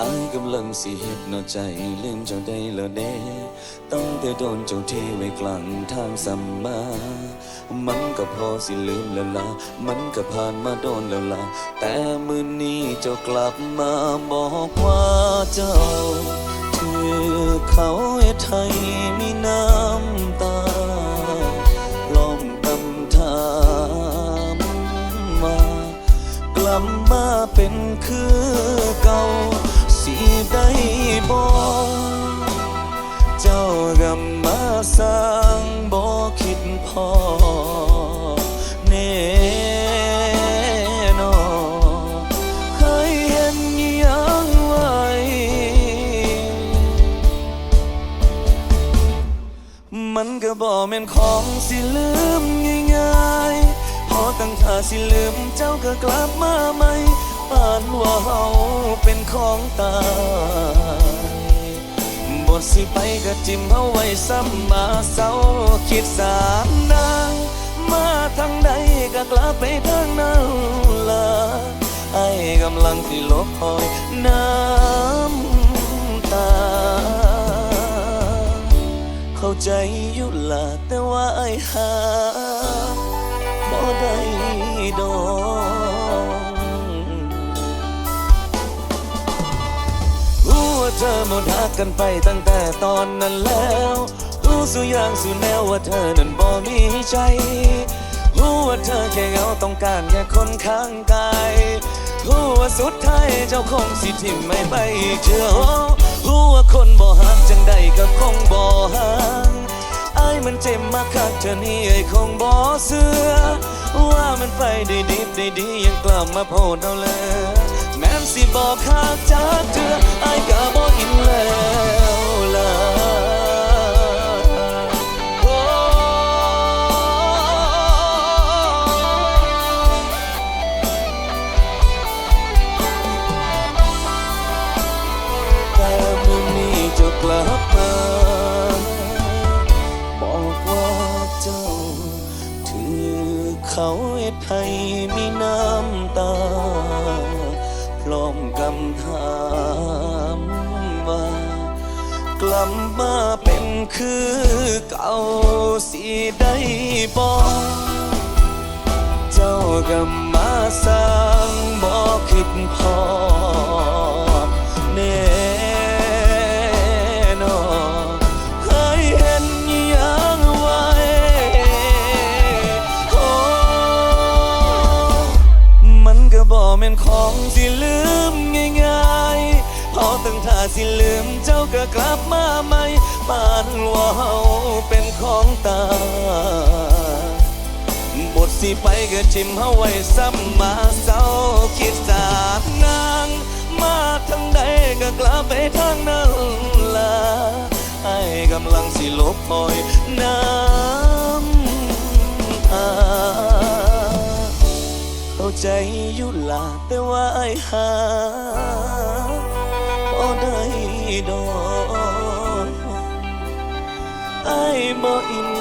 อายกำลังสิเฮ็ดนอใจลืมเจ้าได้แล้วเด้ตั้งแต่โดนเจ้าเทไว้กลางทางสัมมา มันก็พอสิลืมแล้วละมันก็ผ่านมาโดนแล้วละแต่มื้อนี้เจ้ากลับมาบอกว่าเจ้าถือเขาให้ไทยมีน้ำตาลองตำถามว่ากลับมาเป็นคือเก่า พอแน่นอนเคยเห็นยังไว้มันก็บ่แม่นของสิลืมง่ายๆพอตั้งท่าสิลืมเจ้าก็กลับมาใหม่ปานว่าเฮาเป็นของตาย สิไปก็จิ้มเอาไว้ซ้ำมาเศร้าคิดสามนางมาทางใดก็กลับไปทางนั้นละไอ้กำลังที่ลบคอยน้ำตา เข้าใจอยู่ละแต่ว่าไอ้หา เธอหมดหักกันไปตั้งแต่ตอนนั้นแล้ว รู้สุอย่างสุแนวว่าเธอนั้นบ่มีใจ รู้ว่าเธอแค่เหงาต้องการแค่คนข้างกายรู้ว่าสุดท้ายเจ้าคงสิทิ้งไม่ไปอีกเชื่อรู้ว่าคนบ่หักจังใดก็คงบ่หักไอายมันเจ็บมากคักเธอนี่ไอ้คงบ่เสือว่ามันไปได้ดีได้ดียังกลับมาโพดเอาเลยแม้นสิบอกคักจากเธ กลับมา บอกว่าเจ้า ถือเขาเฮ็ดให้มีน้ำตา พร้อมกำถามว่า กลับมาเป็นคือเก่าสิได้บอกเจ้าก็มาสร้างบ่คิดพอ องสิลืมง่ายๆพอตั้งท่าสิลืมเจ้าก็กลับมาใหม่ปานว่าเฮาเป็นของตายบทสิไปก็ชิมเฮาไว้ซ้ำมาเศร้าคิดสาดนางมาทางใดก็กลับไปทางนั้นละไอ้กำลังสิลบคอยน้ำต ใจอยู่ลาแต่ว่าไอ้หาบ่ได้ดอกไอ้บ่อิน